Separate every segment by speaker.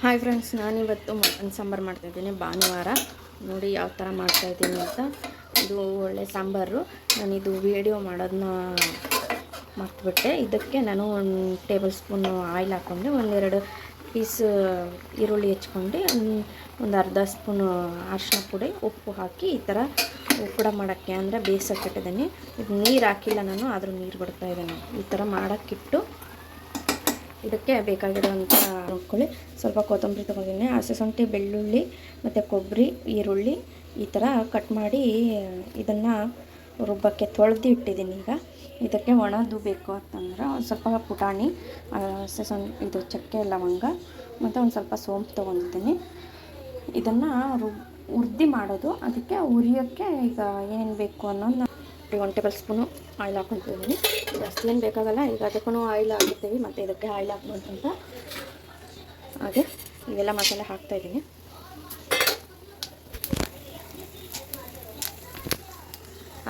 Speaker 1: Hi friends ನಾನಿವತ್ತು mutton sambar ಮಾಡ್ತಾಯಿದ್ದೀನಿ ಭಾನುವಾರ. ನೋಡಿ ಯಾವ ಥರ ಮಾಡ್ತಾಯಿದ್ದೀನಿ ಅಂತ. ಇದು ಒಳ್ಳೆ ಸಾಂಬಾರು. ನಾನಿದು ವಿಡಿಯೋ ಮಾಡೋದನ್ನ ಮರ್ತುಬಿಟ್ಟೆ. ಇದಕ್ಕೆ ನಾನು ಒಂದು ಟೇಬಲ್ ಸ್ಪೂನು ಆಯಿಲ್ ಹಾಕ್ಕೊಂಡೆ ಒಂದೆರಡು ಪೀಸ್ ಈರುಳ್ಳಿ ಹೆಚ್ಕೊಂಡು ಒಂದು ಅರ್ಧ ಸ್ಪೂನು ಅರಿಶಿನ ಪುಡಿ, ಉಪ್ಪು ಹಾಕಿ ಈ ಥರ ಉಪ್ಪುಡ ಮಾಡೋಕ್ಕೆ ಅಂದರೆ ಬೇಯಿಸೋಕೆ ಇಟ್ಟಿದ್ದೀನಿ. ಇದು ನೀರು ಹಾಕಿಲ್ಲ ನಾನು, ಆದರೂ ನೀರು ಬಿಡ್ತಾ ಇದ್ದೇನೆ. ಈ ಥರ ಮಾಡೋಕ್ಕಿಟ್ಟು ಇದಕ್ಕೆ ಬೇಕಾಗಿರುವಂಥ ನೋಡ್ಕೊಳ್ಳಿ ಸ್ವಲ್ಪ ಕೊತ್ತಂಬರಿ ತೊಗೊಂಡಿದ್ದೀನಿ. ಹಸಿ ಶುಂಠಿ, ಬೆಳ್ಳುಳ್ಳಿ ಮತ್ತು ಕೊಬ್ಬರಿ, ಈರುಳ್ಳಿ ಈ ಥರ ಕಟ್ ಮಾಡಿ ಇದನ್ನು ರುಬ್ಬಕ್ಕೆ ತೊಳೆದು ಇಟ್ಟಿದ್ದೀನಿ ಈಗ. ಇದಕ್ಕೆ ಒಣದು ಬೇಕು ಅಂತಂದ್ರೆ ಒಂದು ಸ್ವಲ್ಪ ಪುಟಾಣಿ ಹಸಿ ಶುಂ ಇದು ಚಕ್ಕೆ, ಲವಂಗ ಮತ್ತು ಒಂದು ಸ್ವಲ್ಪ ಸೋಂಪು ತೊಗೊಂಡಿದ್ದೀನಿ. ಇದನ್ನು ರುಬ್ ಉರ್ದಿ ಮಾಡೋದು. ಅದಕ್ಕೆ ಉರಿಯೋಕ್ಕೆ ಈಗ ಏನೇನು ಬೇಕು ಅನ್ನೋದನ್ನ ಒನ್ ಟೇಬಲ್ ಸ್ಪೂನು ಆಯಿಲ್ ಹಾಕ್ಕೊತಿದ್ದೀನಿ ಜಾಸ್ತಿ ಏನು ಬೇಕಾಗಲ್ಲ, ಈಗ ಅದಕ್ಕೂ ಆಯಿಲ್ ಹಾಕಿರ್ತೀವಿ, ಮತ್ತು ಇದಕ್ಕೆ ಆಯಿಲ್ ಹಾಕ್ಬೋದು ಅಂತ ಹಾಗೆ ಇವೆಲ್ಲ ಮಸಾಲೆ ಹಾಕ್ತಾಯಿದ್ದೀನಿ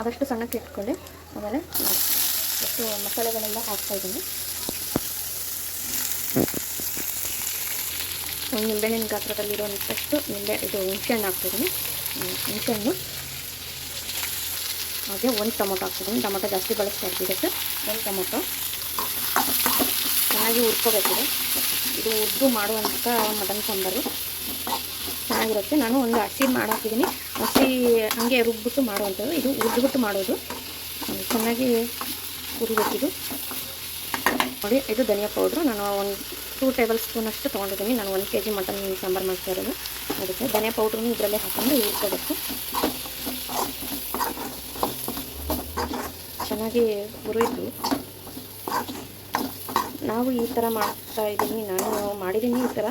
Speaker 1: ಆದಷ್ಟು ಸಣ್ಣಕ್ಕೆ ಇಟ್ಕೊಳ್ಳಿ ಆಮೇಲೆ ಅಷ್ಟು ಮಸಾಲೆಗಳೆಲ್ಲ ಹಾಕ್ತಾಯಿದ್ದೀನಿ ನಿಂಬೆಹಣ್ಣಿನ ಗಾತ್ರದಲ್ಲಿರೋಂಥಷ್ಟು ನಿಂಬೆ, ಇದು ಹುಣಸೆಹಣ್ಣು ಹಾಕ್ತಾಯಿದ್ದೀನಿ ಹುಣಸೆಹಣ್ಣು ಹಾಗೆ ಒಂದು ಟೊಮೊಟೊ ಹಾಕ್ತಿದ್ದೀನಿ ಟೊಮೊಟೊ ಜಾಸ್ತಿ ಬಳಸ್ತಾ ಇದಕ್ಕೆ ಒಂದು ಟೊಮೊಟೊ. ಚೆನ್ನಾಗಿ ಹುರ್ಕೋಬೇಕಿದೆ. ಇದು ಉದ್ದು ಮಾಡುವಂಥ ಮಟನ್ ಸಾಂಬಾರು. ಚೆನ್ನಾಗಿರುತ್ತೆ. ನಾನು ಒಂದು ಹಸಿ ಮಾಡಾಕಿದ್ದೀನಿ ಹಸಿ ಹಾಗೆ ರುಬ್ಬಿಟ್ಟು ಮಾಡುವಂಥದ್ದು. ಇದು ಉದ್ದುಬಿಟ್ಟು ಮಾಡೋದು. ಚೆನ್ನಾಗಿ ಹುರಿಬೇಕಿದು ನೋಡಿ, ಇದು ಧನಿಯಾ ಪೌಡ್ರು. ನಾನು ಒಂದು ಟೂ ಟೇಬಲ್ ಸ್ಪೂನಷ್ಟು ತೊಗೊಂಡಿದ್ದೀನಿ. ನಾನು ಒಂದು ಕೆ ಜಿ ಮಟನ್ ಸಾಂಬಾರು ಮಾಡ್ತಾ ಇರೋದು. ಅದಕ್ಕೆ ಧನಿಯಾ ಪೌಡ್ರನ್ನು ಇದರಲ್ಲೇ ಹಾಕೊಂಡು ಹುರ್ಕೋಬೇಕು. ಚೆನ್ನಾಗಿ ಹುರಿದು ನಾವು ಈ ಥರ ಮಾಡ್ತಾ ಇದ್ದೀನಿ, ನಾನು ಮಾಡಿದ್ದೀನಿ ಈ ಥರ.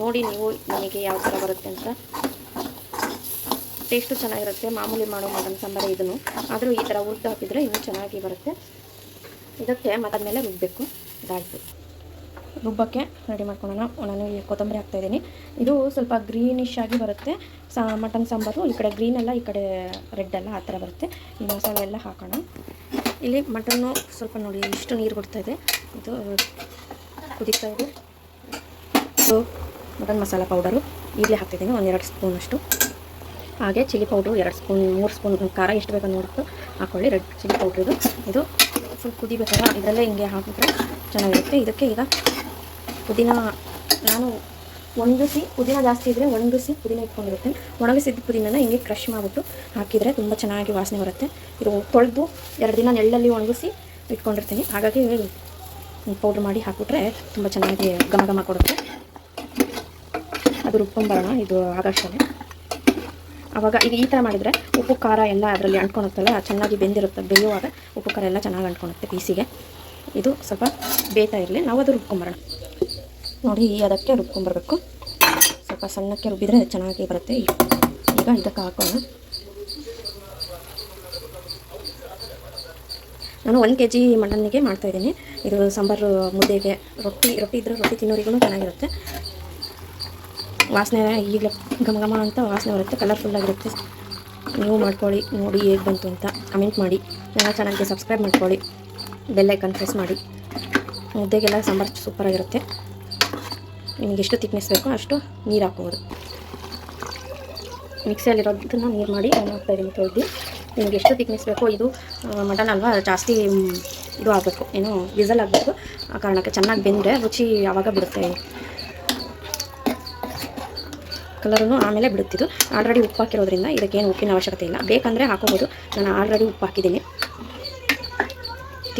Speaker 1: ನೋಡಿ ನೀವು ನಿಮಗೆ ಯಾವ ಥರ ಬರುತ್ತೆ ಅಂತ. ಟೇಸ್ಟು ಚೆನ್ನಾಗಿರುತ್ತೆ, ಮಾಮೂಲಿ ಮಾಡೋ ಮಟನ್ ಸಾಂಬಾರು ಇದನ್ನು. ಆದರೂ ಈ ಥರ ಹುರಿದು ಹಾಕಿದರೆ ಇನ್ನೂ ಚೆನ್ನಾಗಿ ಬರುತ್ತೆ. ಇದಕ್ಕೆ ಮತ್ತದ್ಮೇಲೆ ರುಬ್ಬಬೇಕು ಇದಾಯಿತು. ರುಬ್ಬಕ್ಕೆ ರೆಡಿ ಮಾಡ್ಕೊಳ್ಳೋಣ. ನಾನು ಈ ಕೊತ್ತಂಬರಿ ಹಾಕ್ತಾಯಿದ್ದೀನಿ ಇದು ಸ್ವಲ್ಪ ಗ್ರೀನಿಶ್ ಆಗಿ ಬರುತ್ತೆ. ಸಾ, ಮಟನ್ ಸಾಂಬಾರು, ಈ ಕಡೆ ಗ್ರೀನೆಲ್ಲ ಈ ಕಡೆ ರೆಡ್ ಎಲ್ಲ ಆ ಥರ ಬರುತ್ತೆ. ಈ ಮಸಾಲೆ ಎಲ್ಲ ಹಾಕೋಣ. ಇಲ್ಲಿ ಮಟನ್ನು ಸ್ವಲ್ಪ ನೋಡಿ, ಇಷ್ಟು ನೀರು ಕೊಡ್ತಾ ಇದೆ. ಇದು ಕುದೀತಾ ಇದೆ. ಇದು ಮಟನ್ ಮಸಾಲ ಪೌಡರು. ಈಗಲೇ ಹಾಕ್ತಿದ್ದೀನಿ ಒಂದೆರಡು ಸ್ಪೂನಷ್ಟು ಹಾಗೆ ಚಿಲ್ಲಿ ಪೌಡ್ರು ಎರಡು ಸ್ಪೂನ್, ಮೂರು ಸ್ಪೂನ್ ಖಾರ ಎಷ್ಟು ಬೇಕೋ ನೋಡ್ಬಿಟ್ಟು ಹಾಕ್ಕೊಳ್ಳಿ ರೆಡ್ ಚಿಲ್ಲಿ ಪೌಡ್ರ್ ಇದು. ಇದು ಫುಲ್ ಕುದಿಬೇಕಲ್ಲ, ಇದರಲ್ಲೇ ಹಿಂಗೆ ಹಾಕಿದ್ರೆ ಚೆನ್ನಾಗಿರುತ್ತೆ. ಇದಕ್ಕೆ ಈಗ ಪುದೀನ, ನಾನು ಒಣಗಿಸಿ ಪುದೀನ ಜಾಸ್ತಿ ಇದ್ದರೆ ಒಣಗಿಸಿ ಪುದೀನ ಇಟ್ಕೊಂಡಿರುತ್ತೆ. ಒಣಗಿಸಿದ ಪುದೀನನ ಹಿಂಗೆ ಕ್ರಷ್ ಮಾಡಿಬಿಟ್ಟು ಹಾಕಿದರೆ ತುಂಬ ಚೆನ್ನಾಗಿ ವಾಸನೆ ಬರುತ್ತೆ. ಇದು ತೊಳೆದು ಎರಡು ದಿನ ನೆಳ್ಳಲ್ಲಿ ಒಣಗಿಸಿ ಇಟ್ಕೊಂಡಿರ್ತೀನಿ. ಹಾಗಾಗಿ ಪೌಡ್ರ್ ಮಾಡಿ ಹಾಕಿಬಿಟ್ರೆ ತುಂಬ ಚೆನ್ನಾಗಿ ಘಮ ಘಮ ಕೊಡುತ್ತೆ. ಅದು ರುಬ್ಕೊಂಬರೋಣ ಇದು ಆಗಷ್ಟೇ ಆವಾಗ ಇದು ಈ ಥರ ಮಾಡಿದರೆ ಉಪ್ಪು, ಖಾರ ಎಲ್ಲ ಅದರಲ್ಲಿ ಅಂಟ್ಕೊಳುತ್ತಲ್ಲ ಚೆನ್ನಾಗಿ ಬೆಂದಿರುತ್ತೆ. ಬೇಯುವಾಗ ಉಪ್ಪು, ಖಾರ ಎಲ್ಲ ಚೆನ್ನಾಗಿ ಅಂಟ್ಕೊಳುತ್ತೆ ಪೀಸಿಗೆ. ಇದು ಸ್ವಲ್ಪ ಬೇಯ್ತಾ ಇರಲಿ. ನಾವು ಅದು ರುಬ್ಕೊಂಬರೋಣ ನೋಡಿ, ಅದಕ್ಕೆ ರುಬ್ಕೊಂಬರ್ಬೇಕು ಸ್ವಲ್ಪ ಸಣ್ಣಕ್ಕೆ ರುಬ್ಬಿದರೆ ಚೆನ್ನಾಗಿ ಬರುತ್ತೆ. ಈಗ ಇದಕ್ಕೆ ಹಾಕೋಣ. ನಾನು ಒಂದು ಕೆ ಜಿ ಮಟನ್ನಿಗೆ ಮಾಡ್ತಾಯಿದ್ದೀನಿ ಇದು ಸಾಂಬಾರು ಮುದ್ದೆಗೆ. ರೊಟ್ಟಿ ರೊಟ್ಟಿ ಇದ್ದರೆ ರೊಟ್ಟಿ ತಿನ್ನೋರಿಗೂ ಚೆನ್ನಾಗಿರುತ್ತೆ. ವಾಸನೆ ಈಗಲೇ ಘಮ ಘಮ ಅಂತ ವಾಸನೆ ಬರುತ್ತೆ. ಕಲರ್ಫುಲ್ಲಾಗಿರುತ್ತೆ ನೀವು ಮಾಡ್ಕೊಳ್ಳಿ. ನೋಡಿ ಹೇಗೆ ಬಂತು ಅಂತ ಕಮೆಂಟ್ ಮಾಡಿ. ನನ್ನ ಚಾನಲ್ಗೆ ಸಬ್ಸ್ಕ್ರೈಬ್ ಮಾಡ್ಕೊಳ್ಳಿ. ಬೆಲ್ಲೈಕನ್ ಪ್ರೆಸ್ ಮಾಡಿ. ಮುದ್ದೆಗೆಲ್ಲ ಸಾಂಬಾರು ಸೂಪರಾಗಿರುತ್ತೆ ನಿಮಗೆ ಎಷ್ಟು ತಿಕ್ನೆಸ್ ಬೇಕೋ ಅಷ್ಟು ನೀರು ಹಾಕ್ಬೋದು. ಮಿಕ್ಸಿಯಲ್ಲಿರೋದನ್ನು ನೀರು ಮಾಡಿ ನಾನು ಹಾಕ್ತಾಯಿದ್ದೀನಿ ತೊಳೆದು. ನಿಮಗೆ ಎಷ್ಟು ತಿಕ್ನೆಸ್ ಬೇಕೋ ಇದು ಮಟನ್ ಅಲ್ವಾ ಜಾಸ್ತಿ ಇದು ಆಗಬೇಕು. ಏನು ವಿಸಲ್ ಆಗಬೇಕು. ಆ ಕಾರಣಕ್ಕೆ ಚೆನ್ನಾಗಿ ಬೆಂದರೆ ರುಚಿ ಯಾವಾಗ ಬಿಡುತ್ತೆ? ಕಲರೂ ಆಮೇಲೆ ಬಿಡುತ್ತಿದ್ದು ಆಲ್ರೆಡಿ ಉಪ್ಪು ಹಾಕಿರೋದ್ರಿಂದ ಇದಕ್ಕೇನು ಉಪ್ಪಿನ ಅವಶ್ಯಕತೆ ಇಲ್ಲ. ಬೇಕಂದರೆ ಹಾಕೋಬೋದು. ನಾನು ಆಲ್ರೆಡಿ ಉಪ್ಪು ಹಾಕಿದ್ದೀನಿ.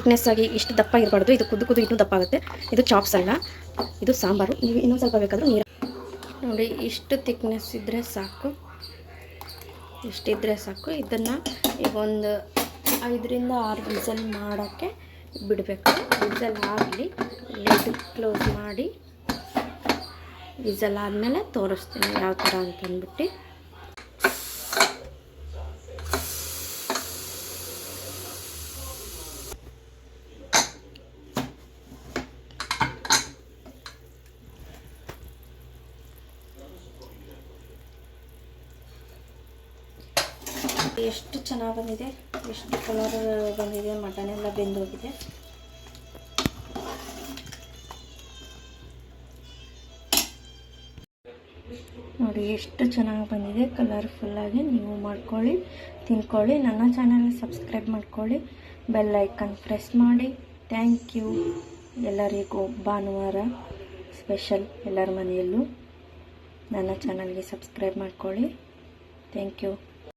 Speaker 1: ತಿಕ್ನೆಸ್ ಆಗಿ ಇಷ್ಟು ದಪ್ಪ ಇರಬಾರ್ದು. ಇದು ಕುದ್ದು ಕುದ್ದು ಇನ್ನೂ ದಪ್ಪ ಆಗುತ್ತೆ. ಇದು ಚಾಪ್ಸ್ ಅಲ್ಲ. ಇದು ಸಾಂಬಾರು. ನೀವು ಇನ್ನೊಂದು ಸ್ವಲ್ಪ ಬೇಕಾದರೂ ನೀರು ನೋಡಿ, ಇಷ್ಟು ಥಿಕ್ನೆಸ್ ಇದ್ದರೆ ಸಾಕು. ಇಷ್ಟಿದ್ರೆ ಸಾಕು. ಇದನ್ನು ಈಗ ಒಂದು ಐದರಿಂದ ಆರು ವಿಸಲ್ ಮಾಡೋಕ್ಕೆ ಬಿಡಬೇಕು. ವಿಸಲ್ ಆಗಲಿ ಲಿಡ್ ಕ್ಲೋಸ್ ಮಾಡಿ, ವಿಸಲ್ ಆದಮೇಲೆ ತೋರಿಸ್ತೀನಿ ಯಾವ ಥರ ಅಂತಂದ್ಬಿಟ್ಟು ಎಷ್ಟು ಚೆನ್ನಾಗಿ ಬಂದಿದೆ. ಎಷ್ಟು ಕಲರ್ ಬಂದಿದೆ ಮಟನ್ ಎಲ್ಲ ಬೆಂದೋಗಿದೆ. ನೋಡಿ ಎಷ್ಟು ಚೆನ್ನಾಗಿ ಬಂದಿದೆ ಕಲರ್ಫುಲ್ಲಾಗಿ ನೀವು ಮಾಡ್ಕೊಳ್ಳಿ, ತಿನ್ಕೊಳ್ಳಿ. ನನ್ನ ಚಾನಲ್ ಸಬ್ಸ್ಕ್ರೈಬ್ ಮಾಡ್ಕೊಳ್ಳಿ. ಬೆಲ್ ಐಕನ್ ಪ್ರೆಸ್ ಮಾಡಿ. ಥ್ಯಾಂಕ್ ಯು ಎಲ್ಲರಿಗೂ ಭಾನುವಾರ ಸ್ಪೆಷಲ್ ಎಲ್ಲರ ಮನೆಯಲ್ಲೂ ನನ್ನ ಚಾನಲ್ಗೆ ಸಬ್ಸ್ಕ್ರೈಬ್ ಮಾಡ್ಕೊಳ್ಳಿ. Thank you